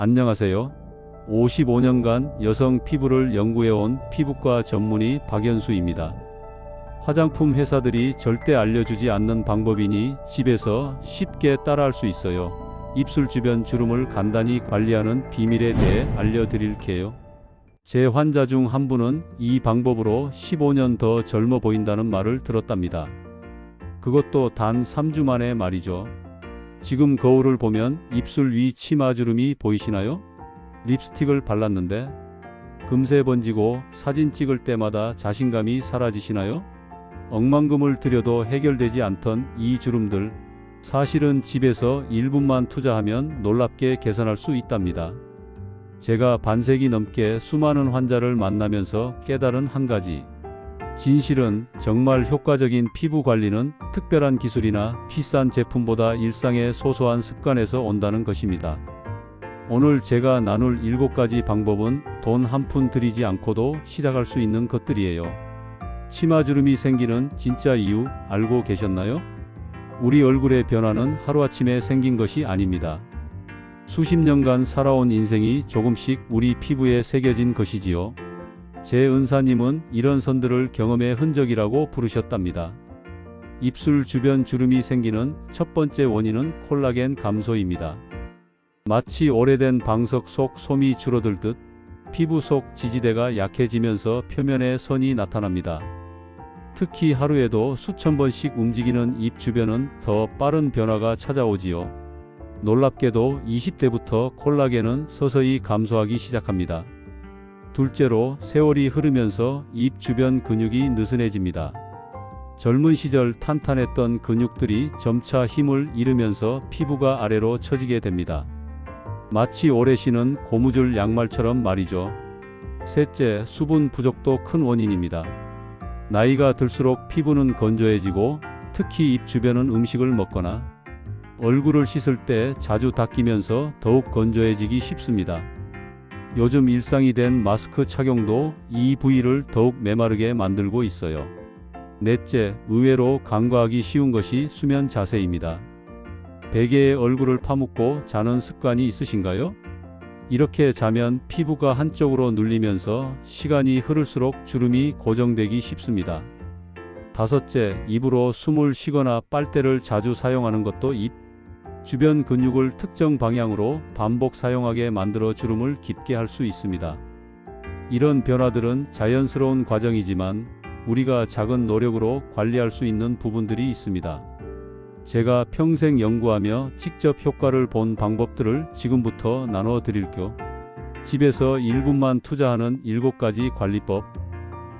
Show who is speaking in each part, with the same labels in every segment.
Speaker 1: 안녕하세요. 55년간 여성 피부를 연구해온 피부과 전문의 박연수입니다. 화장품 회사들이 절대 알려주지 않는 방법이니 집에서 쉽게 따라할 수 있어요. 입술 주변 주름을 간단히 관리하는 비밀에 대해 알려드릴게요. 제 환자 중 한 분은 이 방법으로 15년 더 젊어 보인다는 말을 들었답니다. 그것도 단 3주 만에 말이죠. 지금 거울을 보면 입술 위 치마 주름이 보이시나요? 립스틱을 발랐는데 금세 번지고 사진 찍을 때마다 자신감이 사라지시나요? 억만금을 들여도 해결되지 않던 이 주름들 사실은 집에서 1분만 투자하면 놀랍게 개선할 수 있답니다. 제가 반세기 넘게 수많은 환자를 만나면서 깨달은 한 가지 진실은 정말 효과적인 피부 관리는 특별한 기술이나 비싼 제품보다 일상의 소소한 습관에서 온다는 것입니다. 오늘 제가 나눌 7가지 방법은 돈 한 푼 들이지 않고도 시작할 수 있는 것들이에요. 치마주름이 생기는 진짜 이유 알고 계셨나요? 우리 얼굴의 변화는 하루아침에 생긴 것이 아닙니다. 수십 년간 살아온 인생이 조금씩 우리 피부에 새겨진 것이지요. 제 은사님은 이런 선들을 경험의 흔적이라고 부르셨답니다. 입술 주변 주름이 생기는 첫 번째 원인은 콜라겐 감소입니다. 마치 오래된 방석 속 솜이 줄어들 듯 피부 속 지지대가 약해지면서 표면에 선이 나타납니다. 특히 하루에도 수천 번씩 움직이는 입 주변은 더 빠른 변화가 찾아오지요. 놀랍게도 20대부터 콜라겐은 서서히 감소하기 시작합니다. 둘째로 세월이 흐르면서 입 주변 근육이 느슨해집니다. 젊은 시절 탄탄했던 근육들이 점차 힘을 잃으면서 피부가 아래로 처지게 됩니다. 마치 오래 신은 고무줄 양말처럼 말이죠. 셋째, 수분 부족도 큰 원인입니다. 나이가 들수록 피부는 건조해지고 특히 입 주변은 음식을 먹거나 얼굴을 씻을 때 자주 닦이면서 더욱 건조해지기 쉽습니다. 요즘 일상이 된 마스크 착용도 이 부위를 더욱 메마르게 만들고 있어요. 넷째, 의외로 간과하기 쉬운 것이 수면 자세입니다. 베개에 얼굴을 파묻고 자는 습관이 있으신가요? 이렇게 자면 피부가 한쪽으로 눌리면서 시간이 흐를수록 주름이 고정되기 쉽습니다. 다섯째, 입으로 숨을 쉬거나 빨대를 자주 사용하는 것도 입 주변 근육을 특정 방향으로 반복 사용하게 만들어 주름을 깊게 할 수 있습니다. 이런 변화들은 자연스러운 과정이지만 우리가 작은 노력으로 관리할 수 있는 부분들이 있습니다. 제가 평생 연구하며 직접 효과를 본 방법들을 지금부터 나눠 드릴게요. 집에서 1분만 투자하는 7가지 관리법.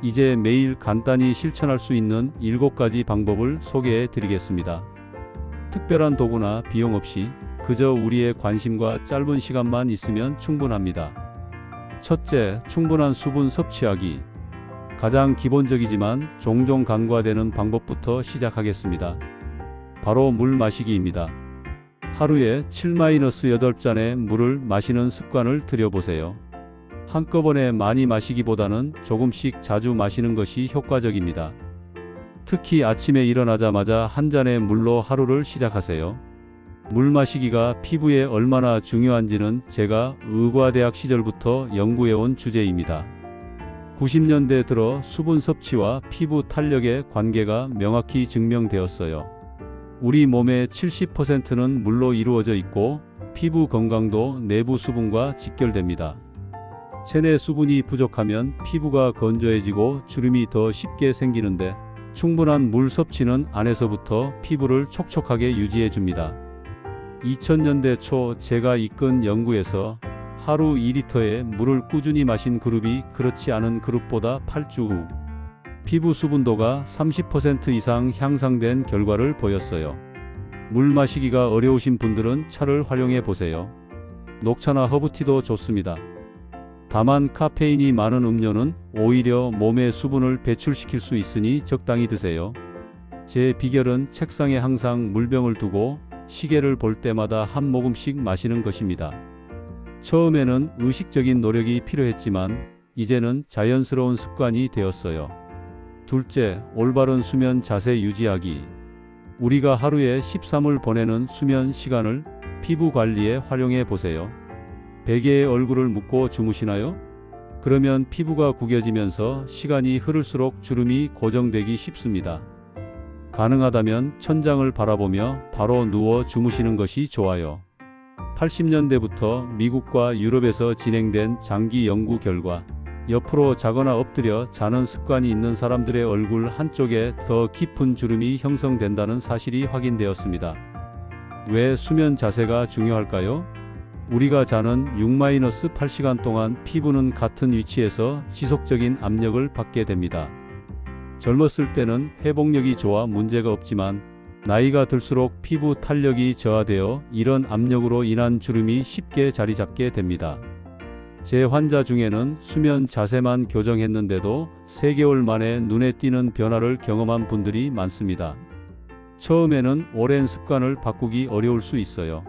Speaker 1: 이제 매일 간단히 실천할 수 있는 7가지 방법을 소개해 드리겠습니다. 특별한 도구나 비용 없이 그저 우리의 관심과 짧은 시간만 있으면 충분합니다. 첫째, 충분한 수분 섭취하기. 가장 기본적이지만 종종 간과되는 방법부터 시작하겠습니다. 바로 물 마시기입니다. 하루에 7-8잔의 물을 마시는 습관을 들여보세요. 한꺼번에 많이 마시기보다는 조금씩 자주 마시는 것이 효과적입니다. 특히 아침에 일어나자마자 한 잔의 물로 하루를 시작하세요. 물 마시기가 피부에 얼마나 중요한지는 제가 의과대학 시절부터 연구해온 주제입니다. 90년대 들어 수분 섭취와 피부 탄력의 관계가 명확히 증명되었어요. 우리 몸의 70%는 물로 이루어져 있고 피부 건강도 내부 수분과 직결됩니다. 체내 수분이 부족하면 피부가 건조해지고 주름이 더 쉽게 생기는데 충분한 물 섭취는 안에서부터 피부를 촉촉하게 유지해 줍니다. 2000년대 초 제가 이끈 연구에서 하루 2리터의 물을 꾸준히 마신 그룹이 그렇지 않은 그룹보다 8주 후 피부 수분도가 30% 이상 향상된 결과를 보였어요. 물 마시기가 어려우신 분들은 차를 활용해 보세요. 녹차나 허브티도 좋습니다. 다만 카페인이 많은 음료는 오히려 몸의 수분을 배출시킬 수 있으니 적당히 드세요. 제 비결은 책상에 항상 물병을 두고 시계를 볼 때마다 한 모금씩 마시는 것입니다. 처음에는 의식적인 노력이 필요했지만 이제는 자연스러운 습관이 되었어요. 둘째, 올바른 수면 자세 유지하기. 우리가 하루에 13을 보내는 수면 시간을 피부 관리에 활용해 보세요. 베개에 얼굴을 묻고 주무시나요? 그러면 피부가 구겨지면서 시간이 흐를수록 주름이 고정되기 쉽습니다. 가능하다면 천장을 바라보며 바로 누워 주무시는 것이 좋아요. 80년대부터 미국과 유럽에서 진행된 장기 연구 결과 옆으로 자거나 엎드려 자는 습관이 있는 사람들의 얼굴 한쪽에 더 깊은 주름이 형성된다는 사실이 확인되었습니다. 왜 수면 자세가 중요할까요? 우리가 자는 6-8시간 동안 피부는 같은 위치에서 지속적인 압력을 받게 됩니다. 젊었을 때는 회복력이 좋아 문제가 없지만 나이가 들수록 피부 탄력이 저하되어 이런 압력으로 인한 주름이 쉽게 자리 잡게 됩니다. 제 환자 중에는 수면 자세만 교정했는데도 3개월 만에 눈에 띄는 변화를 경험한 분들이 많습니다. 처음에는 오랜 습관을 바꾸기 어려울 수 있어요.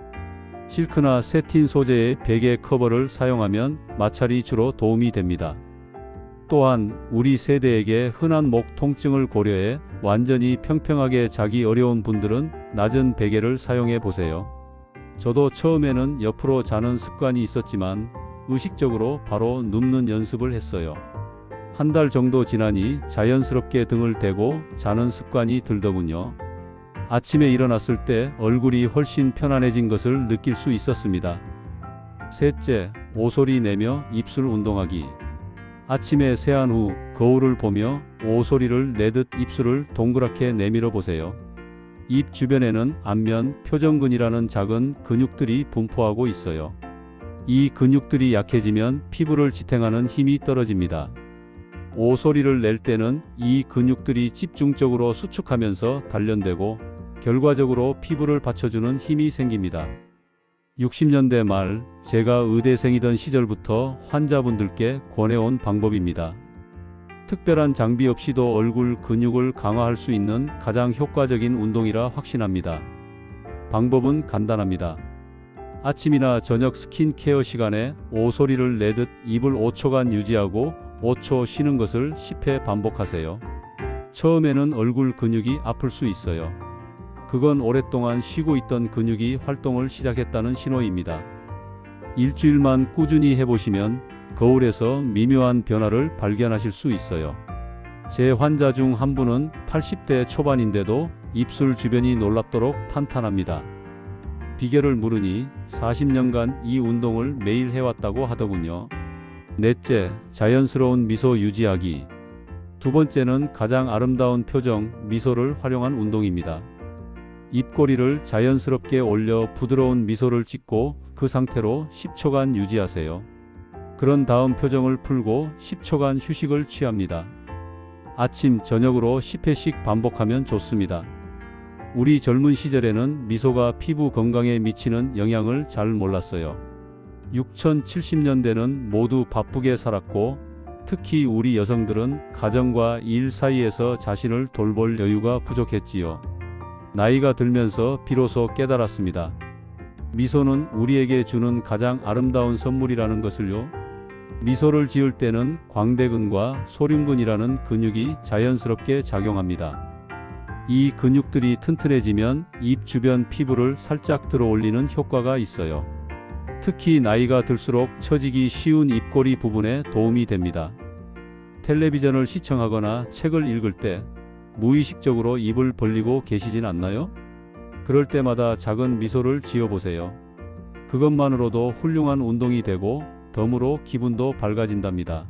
Speaker 1: 실크나 세틴 소재의 베개 커버를 사용하면 마찰이 주로 도움이 됩니다. 또한 우리 세대에게 흔한 목 통증을 고려해 완전히 평평하게 자기 어려운 분들은 낮은 베개를 사용해 보세요. 저도 처음에는 옆으로 자는 습관이 있었지만 의식적으로 바로 눕는 연습을 했어요. 한 달 정도 지나니 자연스럽게 등을 대고 자는 습관이 들더군요. 아침에 일어났을 때 얼굴이 훨씬 편안해진 것을 느낄 수 있었습니다. 셋째, 오소리 내며 입술 운동하기. 아침에 세안 후 거울을 보며 오소리를 내듯 입술을 동그랗게 내밀어 보세요. 입 주변에는 안면 표정근이라는 작은 근육들이 분포하고 있어요. 이 근육들이 약해지면 피부를 지탱하는 힘이 떨어집니다. 오소리를 낼 때는 이 근육들이 집중적으로 수축하면서 단련되고 결과적으로 피부를 받쳐주는 힘이 생깁니다. 60년대 말 제가 의대생이던 시절부터 환자분들께 권해온 방법입니다. 특별한 장비 없이도 얼굴 근육을 강화할 수 있는 가장 효과적인 운동이라 확신합니다. 방법은 간단합니다. 아침이나 저녁 스킨케어 시간에 오소리를 내듯 입을 5초간 유지하고 5초 쉬는 것을 10회 반복하세요. 처음에는 얼굴 근육이 아플 수 있어요. 그건 오랫동안 쉬고 있던 근육이 활동을 시작했다는 신호입니다. 일주일만 꾸준히 해보시면 거울에서 미묘한 변화를 발견하실 수 있어요. 제 환자 중 한 분은 80대 초반인데도 입술 주변이 놀랍도록 탄탄합니다. 비결을 물으니 40년간 이 운동을 매일 해왔다고 하더군요. 넷째, 자연스러운 미소 유지하기. 두 번째는 가장 아름다운 표정, 미소를 활용한 운동입니다. 입꼬리를 자연스럽게 올려 부드러운 미소를 짓고 그 상태로 10초간 유지하세요. 그런 다음 표정을 풀고 10초간 휴식을 취합니다. 아침, 저녁으로 10회씩 반복하면 좋습니다. 우리 젊은 시절에는 미소가 피부 건강에 미치는 영향을 잘 몰랐어요. 6070년대는 모두 바쁘게 살았고 특히 우리 여성들은 가정과 일 사이에서 자신을 돌볼 여유가 부족했지요. 나이가 들면서 비로소 깨달았습니다. 미소는 우리에게 주는 가장 아름다운 선물이라는 것을요. 미소를 지을 때는 광대근과 소륜근이라는 근육이 자연스럽게 작용합니다. 이 근육들이 튼튼해지면 입 주변 피부를 살짝 들어 올리는 효과가 있어요. 특히 나이가 들수록 처지기 쉬운 입꼬리 부분에 도움이 됩니다. 텔레비전을 시청하거나 책을 읽을 때 무의식적으로 입을 벌리고 계시진 않나요? 그럴 때마다 작은 미소를 지어보세요. 그것만으로도 훌륭한 운동이 되고 덤으로 기분도 밝아진답니다.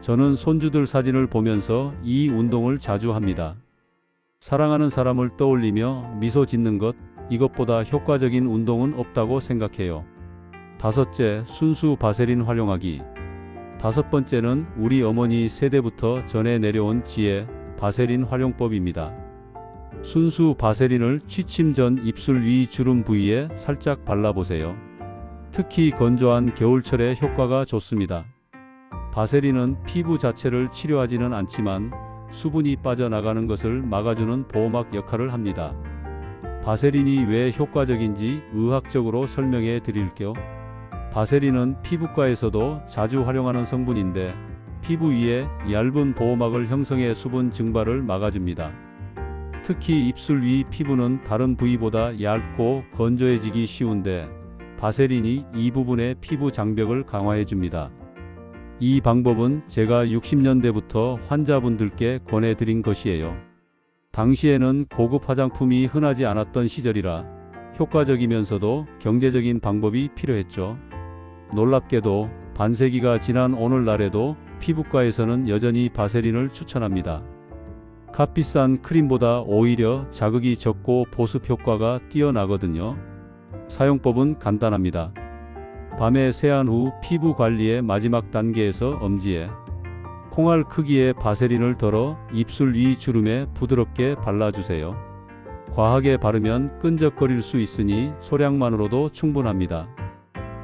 Speaker 1: 저는 손주들 사진을 보면서 이 운동을 자주 합니다. 사랑하는 사람을 떠올리며 미소 짓는 것, 이것보다 효과적인 운동은 없다고 생각해요. 다섯째, 순수 바세린 활용하기. 다섯 번째는 우리 어머니 세대부터 전해 내려온 지혜, 바세린 활용법입니다. 순수 바세린을 취침 전 입술 위 주름 부위에 살짝 발라보세요. 특히 건조한 겨울철에 효과가 좋습니다. 바세린은 피부 자체를 치료하지는 않지만 수분이 빠져나가는 것을 막아주는 보호막 역할을 합니다. 바세린이 왜 효과적인지 의학적으로 설명해 드릴게요. 바세린은 피부과에서도 자주 활용하는 성분인데 피부 위에 얇은 보호막을 형성해 수분 증발을 막아줍니다. 특히 입술 위 피부는 다른 부위보다 얇고 건조해지기 쉬운데 바세린이 이 부분의 피부 장벽을 강화해 줍니다. 이 방법은 제가 60년대부터 환자분들께 권해드린 것이에요. 당시에는 고급 화장품이 흔하지 않았던 시절이라 효과적이면서도 경제적인 방법이 필요했죠. 놀랍게도 반세기가 지난 오늘날에도 피부과에서는 여전히 바세린을 추천합니다. 값비싼 크림보다 오히려 자극이 적고 보습 효과가 뛰어나거든요. 사용법은 간단합니다. 밤에 세안 후 피부 관리의 마지막 단계에서 엄지에 콩알 크기의 바세린을 덜어 입술 위 주름에 부드럽게 발라주세요. 과하게 바르면 끈적거릴 수 있으니 소량만으로도 충분합니다.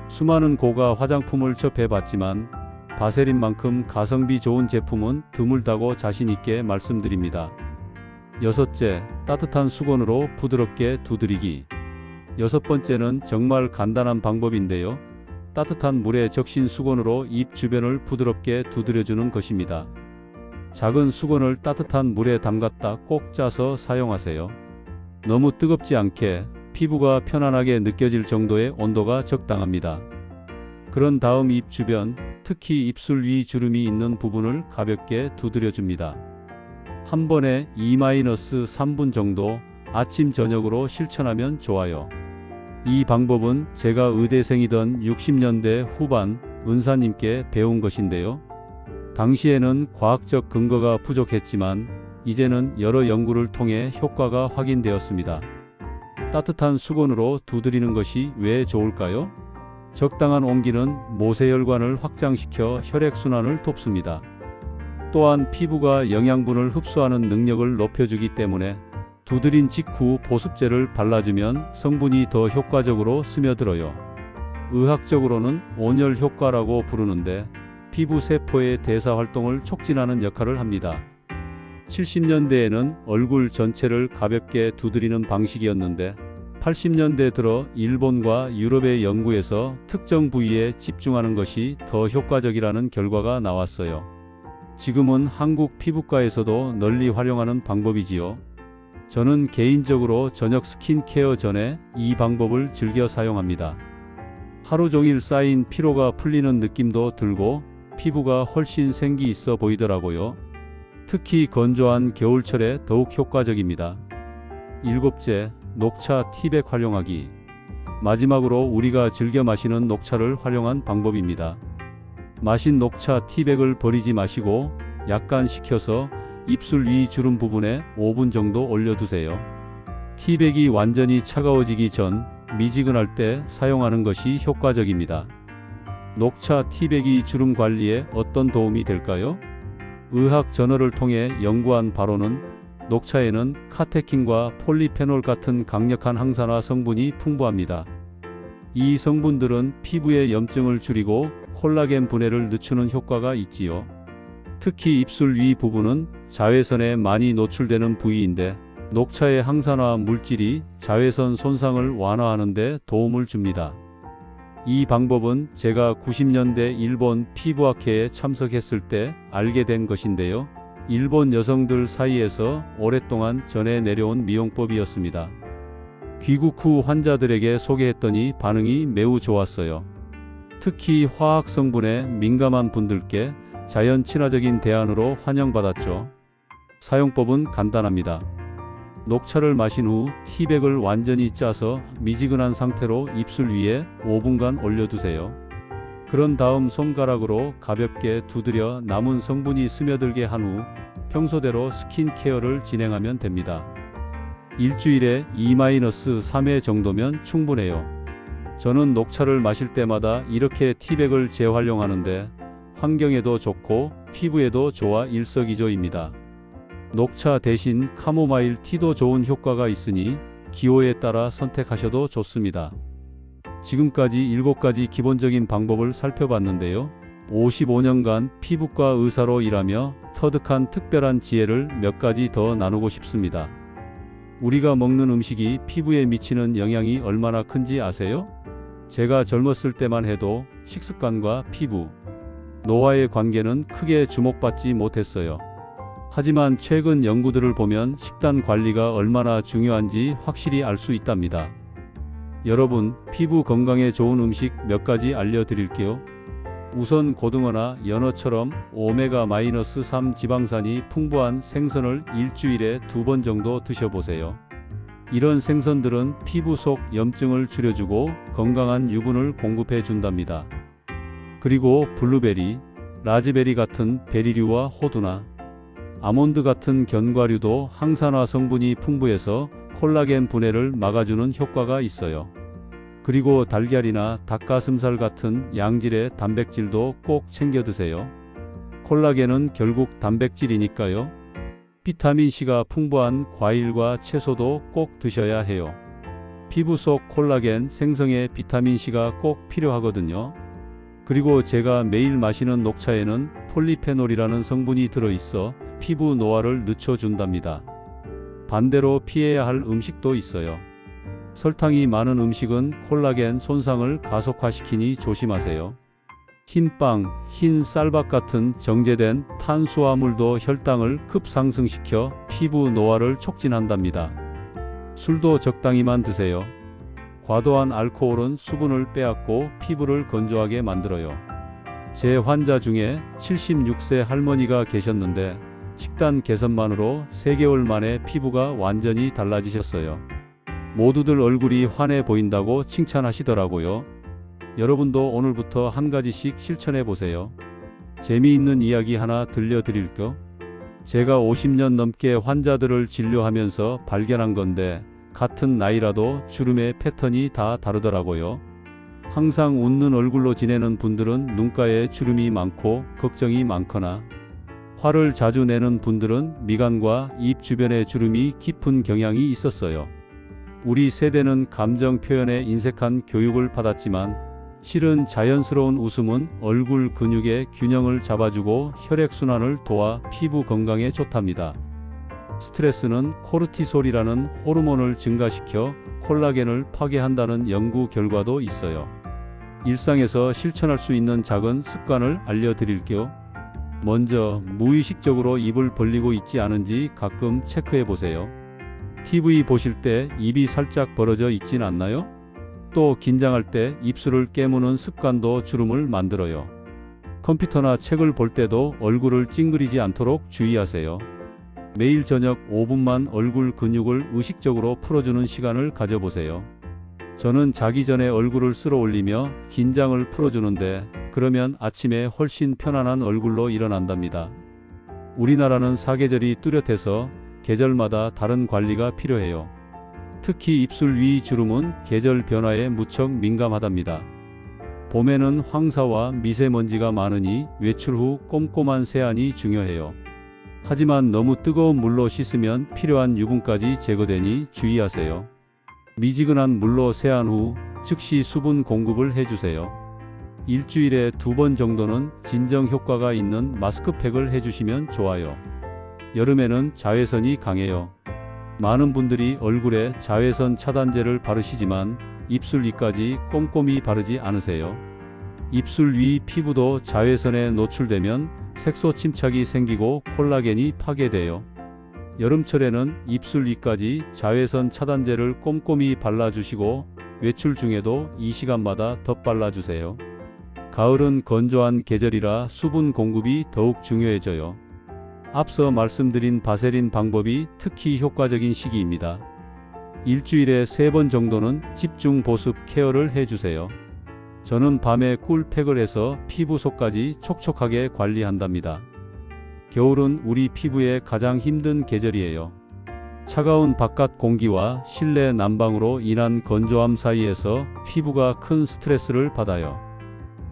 Speaker 1: 수많은 고가 화장품을 접해봤지만 바세린만큼 가성비 좋은 제품은 드물다고 자신있게 말씀드립니다. 여섯째, 따뜻한 수건으로 부드럽게 두드리기. 여섯 번째는 정말 간단한 방법인데요. 따뜻한 물에 적신 수건으로 입 주변을 부드럽게 두드려주는 것입니다. 작은 수건을 따뜻한 물에 담갔다 꼭 짜서 사용하세요. 너무 뜨겁지 않게 피부가 편안하게 느껴질 정도의 온도가 적당합니다. 그런 다음 입 주변, 특히 입술 위 주름이 있는 부분을 가볍게 두드려 줍니다. 한 번에 2-3분 정도 아침 저녁으로 실천하면 좋아요. 이 방법은 제가 의대생이던 60년대 후반 은사님께 배운 것인데요. 당시에는 과학적 근거가 부족했지만 이제는 여러 연구를 통해 효과가 확인되었습니다. 따뜻한 수건으로 두드리는 것이 왜 좋을까요? 적당한 온기는 모세혈관을 확장시켜 혈액순환을 돕습니다. 또한 피부가 영양분을 흡수하는 능력을 높여주기 때문에 두드린 직후 보습제를 발라주면 성분이 더 효과적으로 스며들어요. 의학적으로는 온열 효과라고 부르는데 피부 세포의 대사 활동을 촉진하는 역할을 합니다. 70년대에는 얼굴 전체를 가볍게 두드리는 방식이었는데 80년대 들어 일본과 유럽의 연구에서 특정 부위에 집중하는 것이 더 효과적이라는 결과가 나왔어요. 지금은 한국 피부과에서도 널리 활용하는 방법이지요. 저는 개인적으로 저녁 스킨케어 전에 이 방법을 즐겨 사용합니다. 하루 종일 쌓인 피로가 풀리는 느낌도 들고 피부가 훨씬 생기 있어 보이더라고요. 특히 건조한 겨울철에 더욱 효과적입니다. 일곱째, 녹차 티백 활용하기. 마지막으로 우리가 즐겨 마시는 녹차를 활용한 방법입니다. 마신 녹차 티백을 버리지 마시고 약간 식혀서 입술 위 주름 부분에 5분 정도 올려두세요. 티백이 완전히 차가워지기 전 미지근할 때 사용하는 것이 효과적입니다. 녹차 티백이 주름 관리에 어떤 도움이 될까요? 의학 저널을 통해 연구한 바로는 녹차에는 카테킨과 폴리페놀 같은 강력한 항산화 성분이 풍부합니다. 이 성분들은 피부의 염증을 줄이고 콜라겐 분해를 늦추는 효과가 있지요. 특히 입술 위 부분은 자외선에 많이 노출되는 부위인데 녹차의 항산화 물질이 자외선 손상을 완화하는 데 도움을 줍니다. 이 방법은 제가 90년대 일본 피부학회에 참석했을 때 알게 된 것인데요. 일본 여성들 사이에서 오랫동안 전해 내려온 미용법이었습니다. 귀국 후 환자들에게 소개했더니 반응이 매우 좋았어요. 특히 화학 성분에 민감한 분들께 자연 친화적인 대안으로 환영받았죠. 사용법은 간단합니다. 녹차를 마신 후 티백을 완전히 짜서 미지근한 상태로 입술 위에 5분간 올려두세요. 그런 다음 손가락으로 가볍게 두드려 남은 성분이 스며들게 한 후 평소대로 스킨케어를 진행하면 됩니다. 일주일에 2-3회 정도면 충분해요. 저는 녹차를 마실 때마다 이렇게 티백을 재활용하는데 환경에도 좋고 피부에도 좋아 일석이조입니다. 녹차 대신 카모마일 티도 좋은 효과가 있으니 기호에 따라 선택하셔도 좋습니다. 지금까지 7가지 기본적인 방법을 살펴봤는데요. 55년간 피부과 의사로 일하며 터득한 특별한 지혜를 몇 가지 더 나누고 싶습니다. 우리가 먹는 음식이 피부에 미치는 영향이 얼마나 큰지 아세요? 제가 젊었을 때만 해도 식습관과 피부, 노화의 관계는 크게 주목받지 못했어요. 하지만 최근 연구들을 보면 식단 관리가 얼마나 중요한지 확실히 알 수 있답니다. 여러분, 피부 건강에 좋은 음식 몇 가지 알려드릴게요. 우선 고등어나 연어처럼 오메가-3 지방산이 풍부한 생선을 일주일에 두 번 정도 드셔보세요. 이런 생선들은 피부 속 염증을 줄여주고 건강한 유분을 공급해 준답니다. 그리고 블루베리, 라즈베리 같은 베리류와 호두나 아몬드 같은 견과류도 항산화 성분이 풍부해서 콜라겐 분해를 막아주는 효과가 있어요. 그리고 달걀이나 닭가슴살 같은 양질의 단백질도 꼭 챙겨 드세요. 콜라겐은 결국 단백질이니까요. 비타민C가 풍부한 과일과 채소도 꼭 드셔야 해요. 피부 속 콜라겐 생성에 비타민C가 꼭 필요하거든요. 그리고 제가 매일 마시는 녹차에는 폴리페놀이라는 성분이 들어있어 피부 노화를 늦춰준답니다. 반대로 피해야 할 음식도 있어요. 설탕이 많은 음식은 콜라겐 손상을 가속화시키니 조심하세요. 흰빵, 흰 쌀밥 같은 정제된 탄수화물도 혈당을 급상승시켜 피부 노화를 촉진한답니다. 술도 적당히만 드세요. 과도한 알코올은 수분을 빼앗고 피부를 건조하게 만들어요. 제 환자 중에 76세 할머니가 계셨는데 식단 개선만으로 3개월 만에 피부가 완전히 달라지셨어요. 모두들 얼굴이 환해 보인다고 칭찬하시더라고요. 여러분도 오늘부터 한 가지씩 실천해 보세요. 재미있는 이야기 하나 들려드릴까? 제가 50년 넘게 환자들을 진료하면서 발견한 건데 같은 나이라도 주름의 패턴이 다 다르더라고요. 항상 웃는 얼굴로 지내는 분들은 눈가에 주름이 많고 걱정이 많거나 화를 자주 내는 분들은 미간과 입 주변에 주름이 깊은 경향이 있었어요. 우리 세대는 감정 표현에 인색한 교육을 받았지만 실은 자연스러운 웃음은 얼굴 근육의 균형을 잡아주고 혈액순환을 도와 피부 건강에 좋답니다. 스트레스는 코르티솔이라는 호르몬을 증가시켜 콜라겐을 파괴한다는 연구 결과도 있어요. 일상에서 실천할 수 있는 작은 습관을 알려드릴게요. 먼저 무의식적으로 입을 벌리고 있지 않은지 가끔 체크해 보세요. TV 보실 때 입이 살짝 벌어져 있진 않나요? 또 긴장할 때 입술을 깨무는 습관도 주름을 만들어요. 컴퓨터나 책을 볼 때도 얼굴을 찡그리지 않도록 주의하세요. 매일 저녁 5분만 얼굴 근육을 의식적으로 풀어주는 시간을 가져보세요. 저는 자기 전에 얼굴을 쓸어 올리며 긴장을 풀어주는데 그러면 아침에 훨씬 편안한 얼굴로 일어난답니다. 우리나라는 사계절이 뚜렷해서 계절마다 다른 관리가 필요해요. 특히 입술 위 주름은 계절 변화에 무척 민감하답니다. 봄에는 황사와 미세먼지가 많으니 외출 후 꼼꼼한 세안이 중요해요. 하지만 너무 뜨거운 물로 씻으면 필요한 유분까지 제거되니 주의하세요. 미지근한 물로 세안 후 즉시 수분 공급을 해주세요. 일주일에 두 번 정도는 진정 효과가 있는 마스크팩을 해주시면 좋아요. 여름에는 자외선이 강해요. 많은 분들이 얼굴에 자외선 차단제를 바르시지만 입술 위까지 꼼꼼히 바르지 않으세요. 입술 위 피부도 자외선에 노출되면 색소 침착이 생기고 콜라겐이 파괴돼요. 여름철에는 입술 위까지 자외선 차단제를 꼼꼼히 발라주시고 외출 중에도 이 시간마다 덧 발라주세요. 가을은 건조한 계절이라 수분 공급이 더욱 중요해져요. 앞서 말씀드린 바세린 방법이 특히 효과적인 시기입니다. 일주일에 세번 정도는 집중 보습 케어를 해주세요. 저는 밤에 꿀팩을 해서 피부 속까지 촉촉하게 관리한답니다. 겨울은 우리 피부에 가장 힘든 계절이에요. 차가운 바깥 공기와 실내 난방으로 인한 건조함 사이에서 피부가 큰 스트레스를 받아요.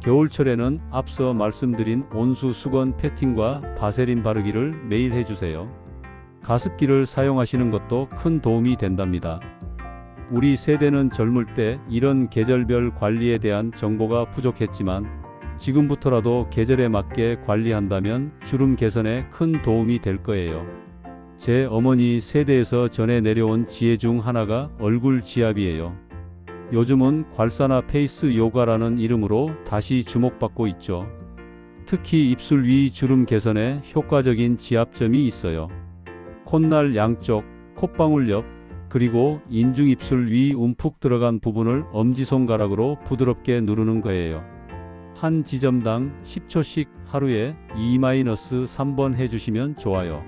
Speaker 1: 겨울철에는 앞서 말씀드린 온수 수건 패팅과 바세린 바르기를 매일 해주세요. 가습기를 사용하시는 것도 큰 도움이 된답니다. 우리 세대는 젊을 때 이런 계절별 관리에 대한 정보가 부족했지만 지금부터라도 계절에 맞게 관리한다면 주름 개선에 큰 도움이 될 거예요. 제 어머니 세대에서 전해 내려온 지혜 중 하나가 얼굴 지압이에요. 요즘은 괄사나 페이스 요가라는 이름으로 다시 주목받고 있죠. 특히 입술 위 주름 개선에 효과적인 지압점이 있어요. 콧날 양쪽, 콧방울 옆, 그리고 인중 입술 위 움푹 들어간 부분을 엄지손가락으로 부드럽게 누르는 거예요. 한 지점당 10초씩 하루에 2-3번 해주시면 좋아요.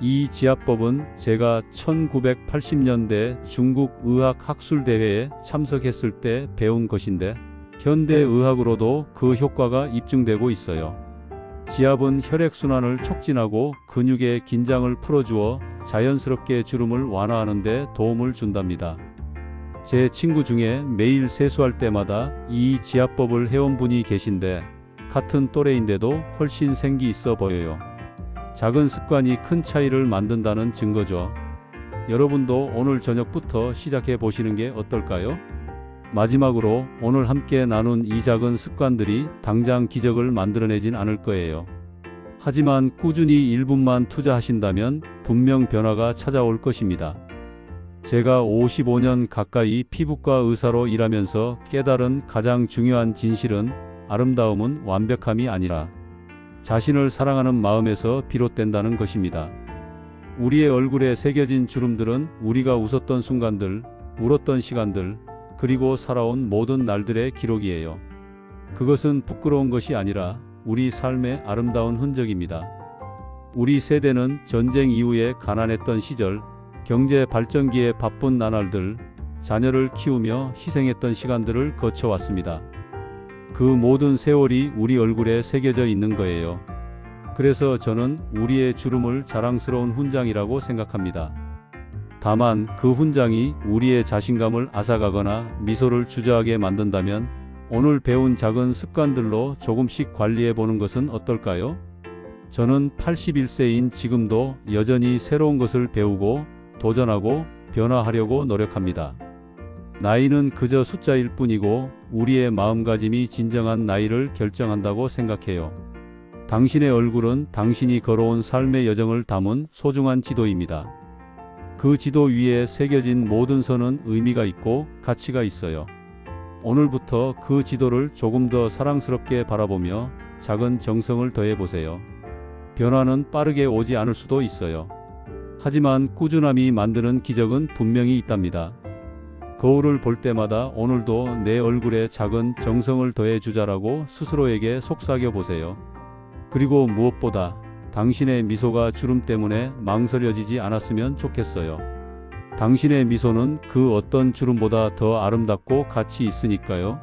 Speaker 1: 이 지압법은 제가 1980년대 중국 의학 학술 대회에 참석했을 때 배운 것인데 현대 의학으로도 그 효과가 입증되고 있어요. 지압은 혈액순환을 촉진하고 근육의 긴장을 풀어주어 자연스럽게 주름을 완화하는 데 도움을 준답니다. 제 친구 중에 매일 세수할 때마다 이 지압법을 해온 분이 계신데 같은 또래인데도 훨씬 생기 있어 보여요. 작은 습관이 큰 차이를 만든다는 증거죠. 여러분도 오늘 저녁부터 시작해 보시는 게 어떨까요? 마지막으로 오늘 함께 나눈 이 작은 습관들이 당장 기적을 만들어내진 않을 거예요. 하지만 꾸준히 1분만 투자하신다면 분명 변화가 찾아올 것입니다. 제가 55년 가까이 피부과 의사로 일하면서 깨달은 가장 중요한 진실은 아름다움은 완벽함이 아니라 자신을 사랑하는 마음에서 비롯된다는 것입니다. 우리의 얼굴에 새겨진 주름들은 우리가 웃었던 순간들, 울었던 시간들, 그리고 살아온 모든 날들의 기록이에요. 그것은 부끄러운 것이 아니라 우리 삶의 아름다운 흔적입니다. 우리 세대는 전쟁 이후에 가난했던 시절, 경제 발전기에 바쁜 나날들, 자녀를 키우며 희생했던 시간들을 거쳐왔습니다. 그 모든 세월이 우리 얼굴에 새겨져 있는 거예요. 그래서 저는 우리의 주름을 자랑스러운 훈장이라고 생각합니다. 다만 그 훈장이 우리의 자신감을 앗아가거나 미소를 주저하게 만든다면 오늘 배운 작은 습관들로 조금씩 관리해 보는 것은 어떨까요? 저는 81세인 지금도 여전히 새로운 것을 배우고 도전하고 변화하려고 노력합니다. 나이는 그저 숫자일 뿐이고 우리의 마음가짐이 진정한 나이를 결정한다고 생각해요. 당신의 얼굴은 당신이 걸어온 삶의 여정을 담은 소중한 지도입니다. 그 지도 위에 새겨진 모든 선은 의미가 있고 가치가 있어요. 오늘부터 그 지도를 조금 더 사랑스럽게 바라보며 작은 정성을 더해 보세요. 변화는 빠르게 오지 않을 수도 있어요. 하지만 꾸준함이 만드는 기적은 분명히 있답니다. 거울을 볼 때마다 오늘도 내 얼굴에 작은 정성을 더해 주자라고 스스로에게 속삭여 보세요. 그리고 무엇보다 당신의 미소가 주름 때문에 망설여지지 않았으면 좋겠어요. 당신의 미소는 그 어떤 주름보다 더 아름답고 가치 있으니까요.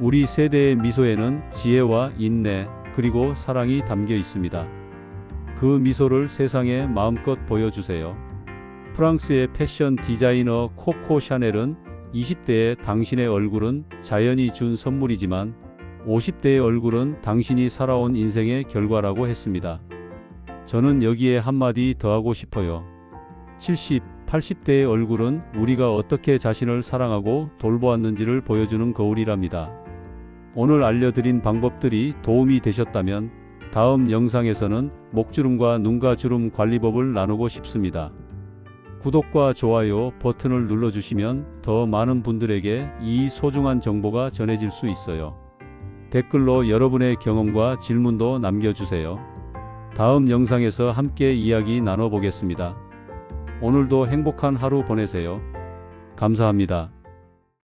Speaker 1: 우리 세대의 미소에는 지혜와 인내, 그리고 사랑이 담겨 있습니다. 그 미소를 세상에 마음껏 보여주세요. 프랑스의 패션 디자이너 코코 샤넬은 20대의 당신의 얼굴은 자연이 준 선물이지만 50대의 얼굴은 당신이 살아온 인생의 결과라고 했습니다. 저는 여기에 한마디 더하고 싶어요. 70, 80대의 얼굴은 우리가 어떻게 자신을 사랑하고 돌보았는지를 보여주는 거울이랍니다. 오늘 알려드린 방법들이 도움이 되셨다면 다음 영상에서는 목주름과 눈가 주름 관리법을 나누고 싶습니다. 구독과 좋아요 버튼을 눌러주시면 더 많은 분들에게 이 소중한 정보가 전해질 수 있어요. 댓글로 여러분의 경험과 질문도 남겨주세요. 다음 영상에서 함께 이야기 나눠보겠습니다. 오늘도 행복한 하루 보내세요. 감사합니다.